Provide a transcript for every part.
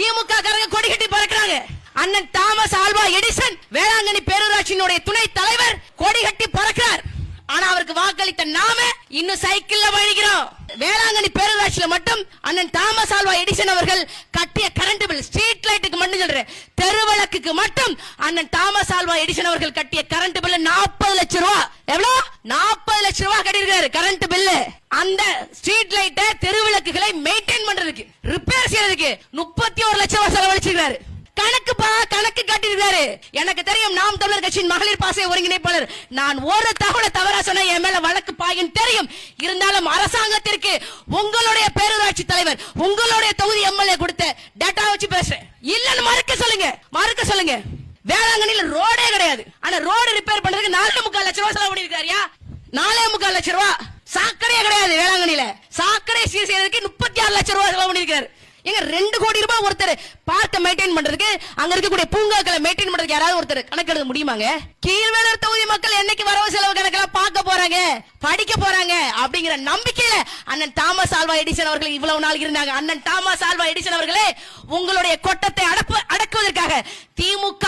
திமுக காரங்க கொடி கட்டி பறக்கிறாங்க. அண்ணன் தாமஸ் ஆல்வா எடிசன் வேளாங்கண்ணி பேரூராட்சியினுடைய துணை தலைவர் கொடி கட்டி பறக்கிறார். ஆனா அவருக்கு வாக்களித்த நாம இன்னும் சைக்கிள்ல வழிகிறோம். வேளாங்கண்ணி பேரூராட்சியில மட்டும் அண்ணன் தாமஸ் ஆல்வா எடிசன் அவர்கள் கட்டிய கரண்ட் பில் ஸ்ட்ரீட் லைட்டுக்கு மட்டும் சொல்றேன். தெருவிளக்குக்கு மட்டும் அண்ணன் தாமஸ் ஆல்வா எடிசன் அவர்கள் கட்டிய கரண்ட் பில் நாற்பது லட்சம் ரூபா. எவ்வளவு ரிப்பேர் கரண்ட் பில்லு அந்த ஸ்ட்ரீட் லைட்டை தெருவிளக்குகளை மெயின்டைன் பண்றதுக்கு ரிப்பேர் செய்யறதுக்கு முப்பத்தி ஒரு லட்சம் ரூபாய் செலவழிச்சிருக்காரு கணக்கு பா கணக்கு காட்டியிருக்காரு எனக்கு தெரியும் நாம் தமிழர் கட்சியின் மகளிர் பாசை ஒருங்கிணைப்பாளர். நான் ஒரு தகவலை தவறா சொன்ன என் மேல வழக்கு பாயும் தெரியும். இருந்தாலும் அரசாங்கத்திற்கு உங்களுடைய பேரூராட்சி தலைவர் உங்களுடைய தொகுதி எம்எல்ஏ கொடுத்த டேட்டா வச்சு பேசுறேன். இல்லன்னு மறுக்க சொல்லுங்க. மறுக்க சொல்லுங்க. வேளாங்கண்ணில ரோடே கிடையாது. ஆனா ரோடு ரிப்பேர் பண்றதுக்கு நாலு முக்கால் லட்சம் ரூபாய் செலவு பண்ணிருக்காருயா நாலே முக்கால் லட்சம் ரூபாய் சாக்கடையே கிடையாது வேளாங்கண்ணில சாக்கடை சீர் செய்யறதுக்கு முப்பத்தி ஆறு லட்சம் ரூபாய் செலவு பண்ணிருக்காரு எங்க ரெண்டு கோடி ரூபாய் ஒருத்தர் பார்க்க மெயின்டைன் பண்றதுக்கு அங்க இருக்கக்கூடிய பூங்காக்களை மெயின்டைன் பண்றதுக்கு யாராவது ஒருத்தர் கணக்கெடுக்க முடியுமாங்க? கீழ்வேலூர் தொகுதி மக்கள் என்னைக்கு வரவு செலவு கணக்கெல்லாம் பார்க்க போறாங்க? படிக்க போறாங்க. அப்படிங்கிற நம்பிக்கையில அண்ணன் தாமஸ் ஆல்வா எடிசன் அவர்கள் இவ்வளவு நாள் இருந்தாங்க. அண்ணன் தாமஸ் ஆல்வா எடிசன் அவர்களே உங்களுடைய கொட்டத்தை அடப்பு அடக்குவதற்காக திமுக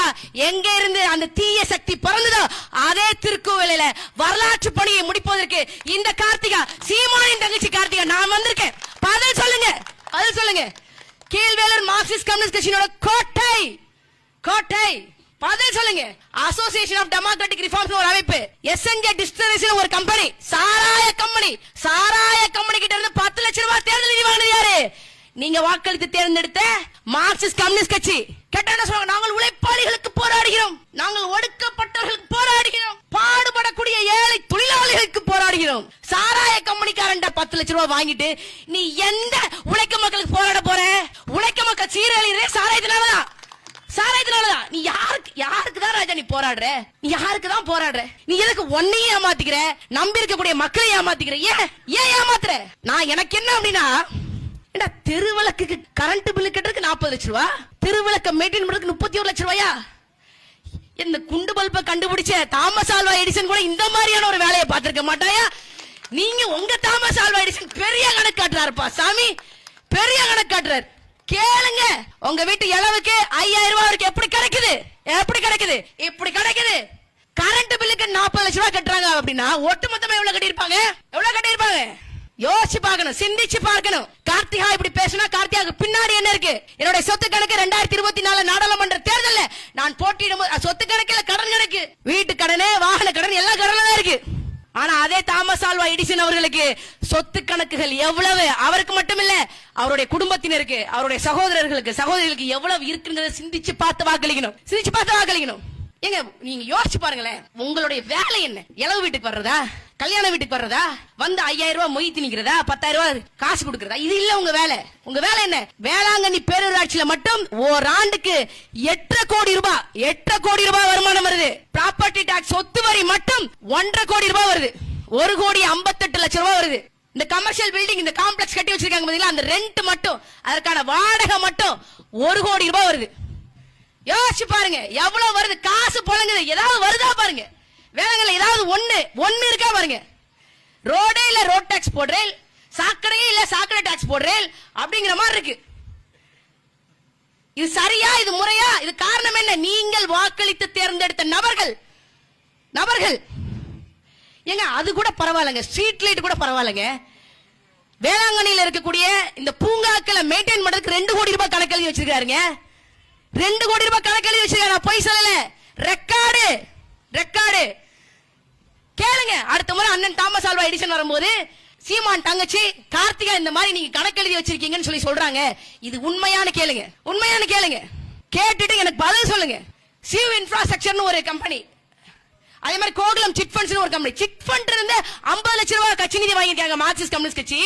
எங்க இருந்து அந்த தீய சக்தி பிறந்ததோ அதே திருக்கோவிலில வரலாற்று பணியை முடிப்பதற்கு இந்த கார்த்திகா சீமானின் தங்கச்சி கார்த்திகா நான் வந்திருக்கேன். பதில் சொல்லுங்க. பதில் சொல்லுங்க. கீழ்வேலர் மார்க்சிஸ்ட் கம்யூனிஸ்ட் கட்சியினோட கோட்டை. கோட்டை. பதில் சொல்லுங்க. அசோசியேஷன் ஆஃப் டெமோக்ராட்டிக் ரிஃபார்ம்ஸ் ஒரு அமைப்பு. எஸ்என்ஜே டிஸ்டரிஸ் ஒரு கம்பெனி சாராய கம்பெனி சாராய கம்பெனி கிட்ட இருந்து பத்து லட்சம் ரூபாய் தேர்தல் நிதி வாங்கினது யாரு? நீங்க வாக்களித்து தேர்ந்தெடுத்த மார்க்சிஸ்ட் கம்யூனிஸ்ட் கட்சி. கெட்ட சொல்லுவாங்க நாங்கள் உழைப்பாளிகளுக்கு போராடுகிறோம். நாங்கள் ஒடுக்கப்பட்டவர்களுக்கு போராடுகிறோம். பாடுபடக்கூடிய ஏழை தொழிலாளிகளுக்கு போராடுகிறோம். சாராய கம்பெனிக்காரன் பத்து லட்சம் ரூபாய் வாங்கிட்டு நீ எந்த உழைக்க மக்களுக்கு போராட போற? உழைக்க மக்கள் சீரழிறே சாராயத்தினாலதான். சாராயத்தினாலதான். நீ யாருக்கு யாருக்கு தான் ராஜா நீ போராடுற? நீ யாருக்கு தான் போராடுற? நீ எதுக்கு ஒன்னையும் ஏமாத்திக்கிற? நம்பி இருக்கக்கூடிய மக்களை ஏமாத்திக்கிற? ஏன் ஏன் ஏமாத்துற? நான் எனக்கு என்ன அப்படின்னா ஏண்டா தெருவிளக்குக்கு கரண்ட் பில்லு கட்டுறதுக்கு நாற்பது லட்சம் ரூபா? தெருவிளக்க மெயின்டைன் பண்றதுக்கு முப்பத்தி ஒரு லட்சம் ரூபாயா? இந்த குண்டு பல்ப கண்டுபிடிச்ச தாமஸ் ஆல்வா எடிசன் கூட இந்த மாதிரியான ஒரு வேலையை பார்த்திருக்க மாட்டாயா? நீங்க உங்க தாமஸ் ஆல்வா எடிசன் பெரிய கணக்கு காட்டுறாருப்பா சாமி. பெரிய கணக்கு காட்டுறாரு கேளுங்க உங்க வீட்டு இளவுக்கு ஐயாயிரம் ரூபாய் வரைக்கும் எப்படி கிடைக்குது? எப்படி கிடைக்குது? இப்படி கிடைக்குது. கரண்ட் பில்லுக்கு நாற்பது லட்சம் ரூபாய் கட்டுறாங்க அப்படின்னா ஒட்டுமொத்தமா எவ்வளவு கட்டியிருப்பாங்க? எவ்வளவு கட்டியிருப்பாங்க? யோசிச்சு பார்க்கணும் சிந்திச்சு பார்க்கணும். கார்த்திகா இப்படி பேசினா கார்த்திகாக்கு பின்னாடி என்ன இருக்கு? என்னுடைய சொத்து கணக்கு ரெண்டாயிரத்தி இருபத்தி நாலு நாடாளுமன்ற தேர்தல்ல. நான் போட்டியிடும் சொத்து கணக்கில் கடன் கணக்கு வீட்டு கடனு வாகன கடன் எல்லா கடனும் தான் இருக்கு. ஆனா அதே தாமஸ் ஆல்வா எடிசன் அவர்களுக்கு சொத்து கணக்குகள் எவ்வளவு? அவருக்கு மட்டும் இல்ல அவருடைய குடும்பத்தினருக்கு அவருடைய சகோதரர்களுக்கு சகோதரிகளுக்கு எவ்வளவு இருக்குங்கிறத சிந்திச்சு பார்த்து வாக்களிக்கணும். சிந்திச்சு பார்த்து வாக்களிக்கணும். ஏங்க நீங்க யோசிச்சு பாருங்களேன். உங்களுடைய வேலை என்ன? இளவு வீட்டுக்கு வர்றதா? கல்யாண வீட்டுக்கு வர்றதா? வந்து ஐயாயிரம் ரூபாய் மொய் திணிக்கிறதா? பத்தாயிரம் ரூபாய் காசு கொடுக்கறதா? இது இல்ல உங்க வேலை. உங்க வேலை என்ன? வேளாங்கண்ணி பேரூராட்சியில மட்டும் ஓராண்டுக்கு எட்டரை கோடி ரூபாய் எட்டரை கோடி ரூபாய் வருமானம் வருது. ப்ராப்பர்ட்டி டாக்ஸ் சொத்து வரி மட்டும் ஒன்றரை கோடி ரூபாய் வருது. ஒரு கோடி ஐம்பத்தெட்டு லட்சம் ரூபாய் வருது. இந்த கமர்ஷியல் பில்டிங் இந்த காம்ப்ளெக்ஸ் கட்டி வச்சிருக்காங்க பாத்தீங்களா? அந்த ரெண்ட் மட்டும் அதற்கான வாடகை மட்டும் ஒரு கோடி ரூபாய் வருது. யோசிச்சு பாருங்க எவ்வளவு வருது? காசு புழங்குது. ஏதாவது வருதா பாருங்க. வேலைகள் ஏதாவது ஒண்ணு ஒண்ணு இருக்கா பாருங்க. ரோடே இல்ல ரோட் டாக்ஸ் போடுறேன். சாக்கடையே இல்ல சாக்கடை டாக்ஸ் போடுறேன். அப்படிங்கிற மாதிரி இருக்கு. இது சரியா இது முறையா? இது காரணம் என்ன? நீங்கள் வாக்களித்து தேர்ந்தெடுத்த நபர்கள். நபர்கள். ஏங்க அது கூட பரவாயில்லைங்க. ஸ்ட்ரீட் லைட் கூட பரவாயில்லைங்க. வேளாங்கண்ணியில் இருக்கக்கூடிய இந்த பூங்காக்களை மெயின்டைன் பண்றதுக்கு ரெண்டு கோடி ரூபாய் கணக்கு எழுதி வச்சிருக்காருங்க ரெண்டு கோடி ரூபாய் கணக்கு எழுதி வச்சிருக்காரு நான் பொய் சொல்லல. ரெக்கார்டு. ரெக்கார்டு. கேளுங்க. அடுத்த முறை அண்ணன் தாமஸ் ஆல்வா எடிசன் வரும்போது சீமான் தங்கச்சி கார்த்திகா இந்த மாதிரி நீங்க கணக்கு எழுதி வச்சிருக்கீங்கன்னு சொல்லி சொல்றாங்க. இது உண்மையான கேளுங்க. உண்மையான கேளுங்க. கேட்டுட்டு எனக்கு பதில் சொல்லுங்க. சிவ் இன்ஃப்ராஸ்ட்ரக்சர்னு ஒரு கம்பெனி அதே மாதிரி கோகுலம் சிட் ஃபண்ட்ஸ் ஒரு கம்பெனி சிட் ஃபண்ட் இருந்து ஐம்பது லட்ச ரூபாய் கட்சி நிதி வாங்கியிருக்காங்க மார்க்சிஸ்ட் கம்யூனிஸ்ட் கட்சி.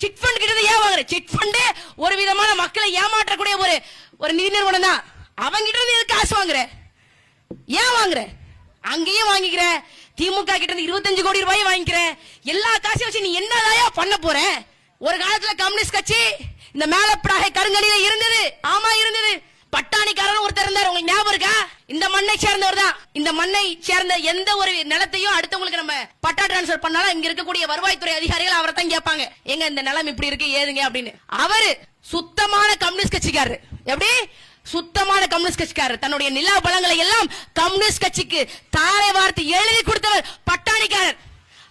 சிட் ஃபண்ட் கிட்ட இருந்து ஏன் வாங்குற? சிட் ஃபண்ட் ஒரு விதமான மக்களை ஏமாற்றக்கூடிய ஒரு ஒரு நிதி நிறுவனம் தான். அவங்கிட்ட இருந்து எதுக்கு காசு வாங்குற? ஏன் வாங்குற? அங்கேயும் வாங்கிக்கிற. திமுக கிட்ட இருந்து இருபத்தஞ்சு கோடி ரூபாய் வாங்கிக்கிற. எல்லா காசையும் வச்சு நீ என்னதாயா பண்ண போற? ஒரு காலத்துல கம்யூனிஸ்ட் கட்சி இந்த மேலப்படாகை கருங்கலியில இருந்தது. ஆமா இருந்தது. பட்டாணிக்காரன் ஒருத்தர் இருந்தார். உங்களுக்கு ஞாபகம் இருக்கா? இந்த மண்ணை சேர்ந்தவர் தான். இந்த இந்த மண்ணை சேர்ந்த எந்த ஒரு நிலத்தையும் அடுத்தவங்களுக்கு நம்ம பட்டா டிரான்ஸ்பர் பண்ணாலும் இங்க இருக்கக்கூடிய வருவாய்த்துறை அதிகாரிகள் அவரை தான் கேட்பாங்க. எங்க இந்த நிலம் இப்படி இருக்கு? ஏதுங்க? அப்படின்னு. அவரு சுத்தமான கம்யூனிஸ்ட் கட்சிக்காரரு. எப்படி? சுத்தமான கம்யூனிஸ்ட் கட்சிக்காரர். தன்னுடைய நிலா பலங்களை எல்லாம் கம்யூனிஸ்ட் கட்சிக்கு தாரை வார்த்து எழுதி கொடுத்தவர் பட்டாணிக்காரர்.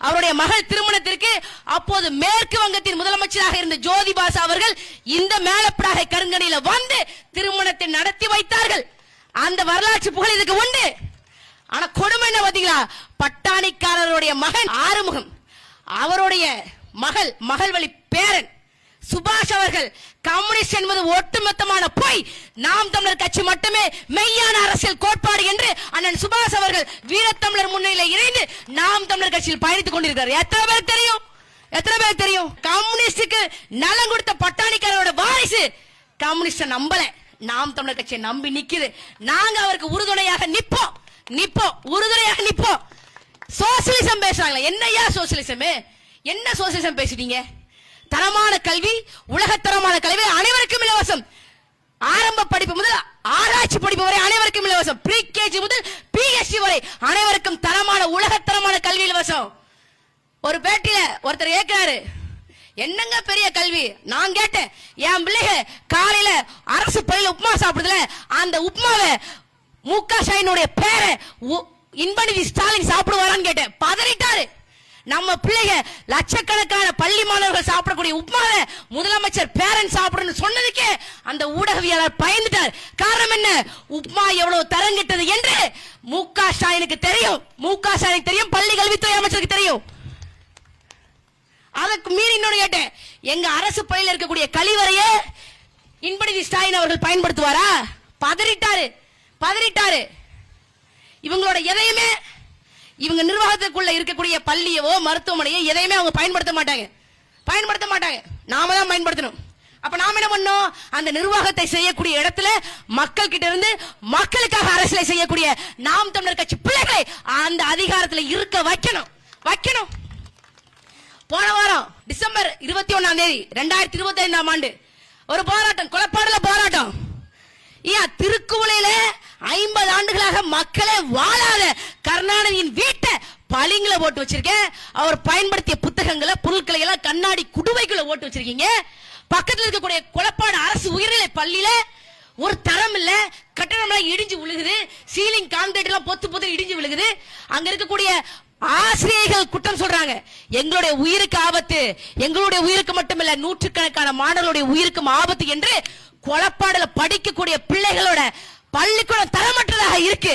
அவருடைய மகள் திருமணத்திற்கு அப்போது மேற்கு வங்கத்தின் முதலமைச்சராக இருந்த ஜோதி அவர்கள் இந்த மேலப்படாக கருங்கணியில வந்து திருமணத்தை நடத்தி வைத்தார்கள். அந்த வரலாற்று புகழ் இதுக்கு உண்டு. ஆனா கொடுமை என்ன பாத்தீங்களா பட்டாணிக்காரருடைய மகன் ஆறுமுகம். அவருடைய மகள் மகள் வழி பேரன். சுபாஷ் அவர்கள் கம்யூனிஸ்ட் என்பது ஒட்டுமொத்தமான பொய். நாம் தமிழர் கட்சி மட்டுமே மெய்யான அரசியல் கோட்பாடு என்று அண்ணன் சுபாஷ் அவர்கள் வீரத்தமிழர் முன்னிலை இணைந்து நாம் தமிழர் கட்சியில் பயணித்துக் கொண்டிருக்கிறார். எத்தனை பேர் தெரியும்? எத்தனை பேர் தெரியும்? கம்யூனிஸ்டுக்கு நலம் கொடுத்த பட்டாணிக்காரரோட வாரிசு. கம்யூனிஸ்ட நம்பல. நாம் தமிழர் கட்சியை நம்பி நிக்குது. நாங்க அவருக்கு உறுதுணையாக நிப்போம். நிப்போம். உறுதுணையாக நிப்போம். சோசியலிசம் பேசுறாங்களே. என்னையா சோசியலிசமே? என்ன சோசியலிசம் பேசிட்டீங்க? தரமான கல்வி உலகத்தரமான கல்வி அனைவருக்கும் இலவசம். ஆரம்ப படிப்பு முதல் ஆராய்ச்சி படிப்பு வரை அனைவருக்கும் இலவசம். ப்ரீ கேஜி முதல் பிஹெச்டி வரை அனைவருக்கும் தரமான உலகத்தரமான கல்வி இலவசம். ஒரு பேட்டியில ஒருத்தர் கேட்கிறாரு என்னங்க பெரிய கல்வி? நான் கேட்டேன் என் பிள்ளைக காலையில அரசு பள்ளியில உப்புமா சாப்பிடுதுல அந்த உப்புமாவை மு க ஸ்டாலினுடைய பேரை உ- இன்பநிதி ஸ்டாலின் சாப்பிடுவாரான்னு கேட்டேன். பதறிட்டாரு. நம்ம பிள்ளைக லட்சக்கணக்கான பள்ளி மாணவர்கள் சாப்பிடக்கூடிய உப்மாவை முதலமைச்சர் பேரண்ட் சாப்பிடணும்னு சொன்னதுக்கே அந்த ஊடகவியலாளர் பயந்துட்டார். காரணம் என்ன? உப்புமா எவ்வளவு தரங்கிட்டது என்று முக ஸ்டாலினுக்கு தெரியும். முக ஸ்டாலினுக்கு தெரியும். பள்ளி கல்வித்துறை அமைச்சருக்கு தெரியும். அதற்கு மீறி இன்னொன்னு கேட்டேன். எங்க அரசு பள்ளியில் இருக்கக்கூடிய கழிவறையே இன்பநிதி ஸ்டாலின் அவர்கள் பயன்படுத்துவாரா? பதறிட்டாரு. பதறிட்டாரு. இவங்களோட எதையுமே இவங்க நிர்வாகத்துக்குள்ள இருக்கக்கூடிய பள்ளியவோ மருத்துவமனையோ எதையுமே அவங்க பயன்படுத்த மாட்டாங்க. பயன்படுத்த மாட்டாங்க. நாம தான் பயன்படுத்தணும். அப்ப நாம என்ன பண்ணோம் அந்த நிர்வாகத்தை செய்யக்கூடிய இடத்துல மக்கள் கிட்ட இருந்து மக்களுக்காக அரசியலை செய்யக்கூடிய நாம் தமிழர் கட்சி பிள்ளைகளை அந்த அதிகாரத்துல இருக்க வைக்கணும். வைக்கணும். போன வாரம் டிசம்பர் இருபத்தி ஒண்ணாம் தேதி ரெண்டாயிரத்தி இருபத்தி ஐந்தாம் ஆண்டு ஒரு போராட்டம் கொலப்பாடுல போராட்டம். ஏன் திருக்குவளையில ஐம்பது ஆண்டுகளாக மக்களே வாழாத கருணாநிதியின் வீட்டை பளிங்களை ஓட்டு வச்சிருக்கேன். அவர் பயன்படுத்திய புத்தகங்களை பொருட்களை எல்லாம் கண்ணாடி குடுவைகளை ஓட்டு வச்சிருக்கீங்க. பக்கத்தில் இருக்கக்கூடிய குழப்பான அரசு உயர்நிலை பள்ளியில ஒரு தரம் இல்ல கட்டணம் எல்லாம் இடிஞ்சு விழுகுது. சீலிங் கான்கிரீட் எல்லாம் பொத்து பொத்து இடிஞ்சு விழுகுது. அங்க இருக்கக்கூடிய ஆசிரியர்கள் குற்றம் சொல்றாங்க. எங்களுடைய உயிருக்கு ஆபத்து. எங்களுடைய உயிருக்கு மட்டுமில்ல நூற்றுக்கணக்கான மாணவர்களுடைய உயிருக்கும் ஆபத்து என்று கொலப்பாடுல படிக்கக்கூடிய பிள்ளைகளோட பள்ளிக்கூடம் தரமற்றதாக இருக்கு.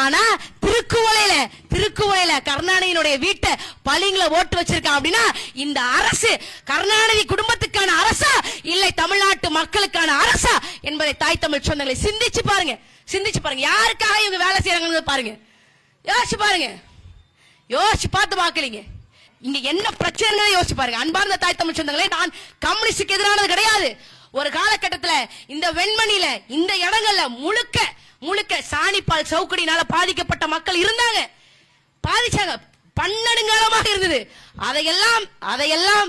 ஆனா திருக்குவளையில திருக்குவளையில கருணாநிதியினுடைய வீட்டை பள்ளிங்களை ஓட்டு வச்சிருக்கான் அப்படின்னா இந்த அரசு கருணாநிதி குடும்பத்துக்கான அரசா இல்லை தமிழ்நாட்டு மக்களுக்கான அரசா என்பதை தாய் தமிழ் சொந்தங்களை சிந்திச்சு பாருங்க. சிந்திச்சு பாருங்க. யாருக்காக இவங்க வேலை செய்யறாங்கன்னு பாருங்க. யோசிச்சு பாருங்க. யோசிச்சு பார்த்து பாக்கலீங்க இங்க என்ன பிரச்சனை யோசிச்சு பாருங்க. அன்பார்ந்த தாய் தமிழ் சொந்தங்களே நான் கம்யூனிஸ்டுக்கு எதிரானது கிடையாது. ஒரு காலகட்டத்துல இந்த வெண்மணியில இந்த இடங்கள்ல முழுக்க முழுக்க சாணிப்பால் சவுக்கடினால பாதிக்கப்பட்ட மக்கள் இருந்தாங்க. பாதிச்சாங்க. பன்னெடுங்காலமாக இருந்தது. அதையெல்லாம் அதையெல்லாம்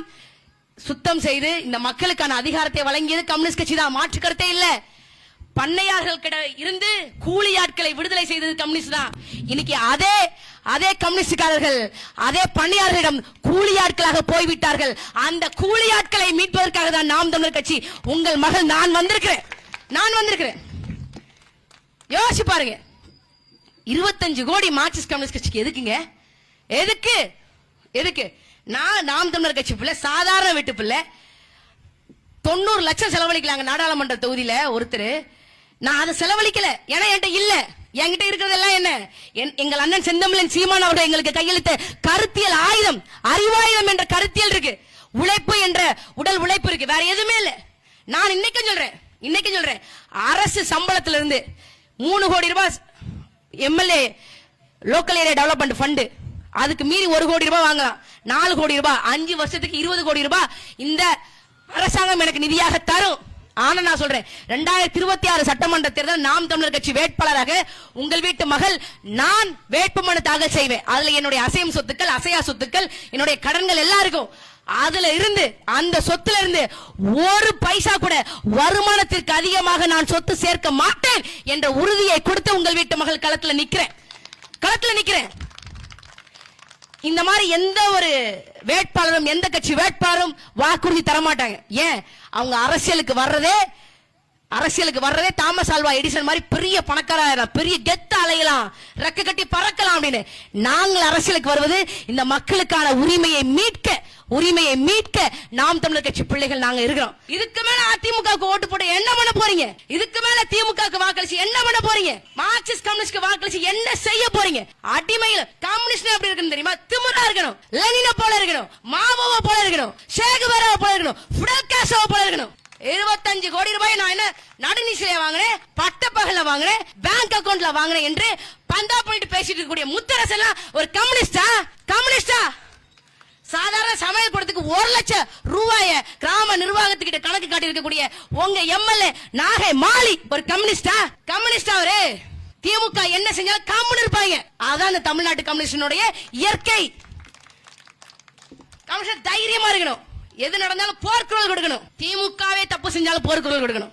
சுத்தம் செய்து இந்த மக்களுக்கான அதிகாரத்தை வழங்கியது கம்யூனிஸ்ட் கட்சி தான். மாற்று கருத்தே இல்ல. பண்ணையார்கள் கிட்ட இருந்து கூலி ஆட்களை விடுதலை செய்தது கம்யூனிஸ்ட் தான். இன்னைக்கு அதே அதே கம்யூனிஸ்டுக்காரர்கள் அதே பணியாளர்களிடம் கூலி ஆட்களாக போய்விட்டார்கள். அந்த கூலி ஆட்களை மீட்பதற்காக தான் நாம் தமிழர் கட்சி உங்கள் மகள் நான் வந்திருக்கிறேன். நான் வந்திருக்கிறேன். யோசிச்சு பாருங்க. இருபத்தஞ்சு கோடி மார்க்சிஸ்ட் கம்யூனிஸ்ட் கட்சிக்கு எதுக்குங்க? எதுக்கு? எதுக்கு? நான் நாம் தமிழர் கட்சி பிள்ளை சாதாரண வீட்டு பிள்ளை. தொண்ணூறு லட்சம் செலவழிக்கலாங்க நாடாளுமன்ற தொகுதியில ஒருத்தர். நான் அதை செலவழிக்கல. ஏன்னா என்கிட்ட இல்லை. என்கிட்ட இருக்கிறதெல்லாம் என்ன? என்- எங்கள் அண்ணன் செந்தமிழன் சீமான் அவர்கள் எங்களுக்கு கையெழுத்த கருத்தியல் ஆயுதம் அறிவாயுதம் என்ற கருத்தியல் இருக்கு. உழைப்பு என்ற உடல் உழைப்பு இருக்கு. வேற எதுவுமே இல்ல. நான் இன்னைக்கும் சொல்றேன். இன்னைக்கும் சொல்றேன். அரசு சம்பளத்துல இருந்து மூணு கோடி ரூபாய் MLA local area development fund அதுக்கு மீறி ஒரு கோடி ரூபாய் வாங்கலாம். நாலு கோடி ரூபாய். அஞ்சு வருஷத்துக்கு இருபது கோடி ரூபாய் இந்த அரசாங்கம் எனக்கு நிதியாக தரும். ஆனா நான் சொல்றேன் ரெண்டாயிரத்தி இருபத்தி ஆறு சட்டமன்ற தேர்தல் நாம் தமிழர் கட்சி வேட்பாளராக உங்கள் வீட்டு மகள் நான் வேட்புமனு தாக்கல் செய்வேன். அதுல என்னுடைய அசையும் சொத்துக்கள் அசையா சொத்துக்கள் என்னுடைய கடன்கள் எல்லாம் இருக்கும். அதுல இருந்து அந்த சொத்துல இருந்து ஒரு பைசா கூட வருமானத்திற்கு அதிகமாக நான் சொத்து சேர்க்க மாட்டேன் என்ற உறுதியை கொடுத்து உங்கள் வீட்டு மகள் களத்துல நிக்கிறேன். களத்துல நிக்கிறேன். இந்த மாதிரி எந்த ஒரு வேட்பாளரும் எந்த கட்சி வேட்பாளரும் வாக்குறுதி தர மாட்டாங்க ஏன்? அவங்க அரசியலுக்கு வர்றதே அரசியலுக்கு வர்றதே தாமஸ் ஆல்வா எடிசன் மாதிரி பெரிய பணக்கார பெரிய கெத்த அலையலாம் ரெக்க கட்டி பறக்கலாம் அப்படின்னு. நாங்கள் அரசியலுக்கு வருவது இந்த மக்களுக்கான உரிமையை மீட்க உரிமையை மீட்க நாம் தமிழர் கட்சி பிள்ளைகள் நாங்க இருக்கிறோம். இதுக்கு மேல அதிமுகவுக்கு ஓட்டு போட்டு என்ன பண்ண போறீங்க? இதுக்கு மேல திமுகவுக்கு வாக்களிச்சு என்ன பண்ண போறீங்க? மார்க்சிஸ்ட் கம்யூனிஸ்ட் வாக்களிச்சு என்ன செய்ய போறீங்க? அடிமையில கம்யூனிஸ்ட் எப்படி இருக்கணும் தெரியுமா? திமிரா இருக்கணும் லெனின போல இருக்கணும் மாவோவ போல இருக்கணும் ஷேகுவேராவ போல இருக்கணும் ஃபுடல் கேசவ போல இருக்கணும். இருபத்தஞ்சு கோடி ரூபாய் நான் என்ன நடுநிசிலே வாங்கினேன் பட்ட பகல வாங்கினேன் பேங்க் அக்கௌண்ட்ல வாங்கினேன் என்று பந்தா பண்ணிட்டு பேசிட்டு இருக்கக்கூடிய முத்தரசு எல்லாம் ஒரு கம்யூனிஸ்டா? கம்யூனிஸ்டா? சாதாரண சமையல் படத்துக்கு ஒரு லட்சம் ரூபாய கிராம நிர்வாகத்துக்கிட்ட கணக்கு காட்டி இருக்கக்கூடிய உங்க எம்எல்ஏ நாகை மாலி ஒரு கம்யூனிஸ்டா? கம்யூனிஸ்டா அவரு? திமுக என்ன செஞ்சாலும் கம்முன்னு இருப்பாங்க. அதான் இந்த தமிழ்நாட்டு கம்யூனிஸ்டனுடைய இயற்கை. கம்யூனிஸ்ட் தைரியமா இருக்கணும். எது நடந்தாலும் போர்க்குரல் கொடுக்கணும். திமுகவே தப்பு செஞ்சாலும் போர்க்குரல் கொடுக்கணும்.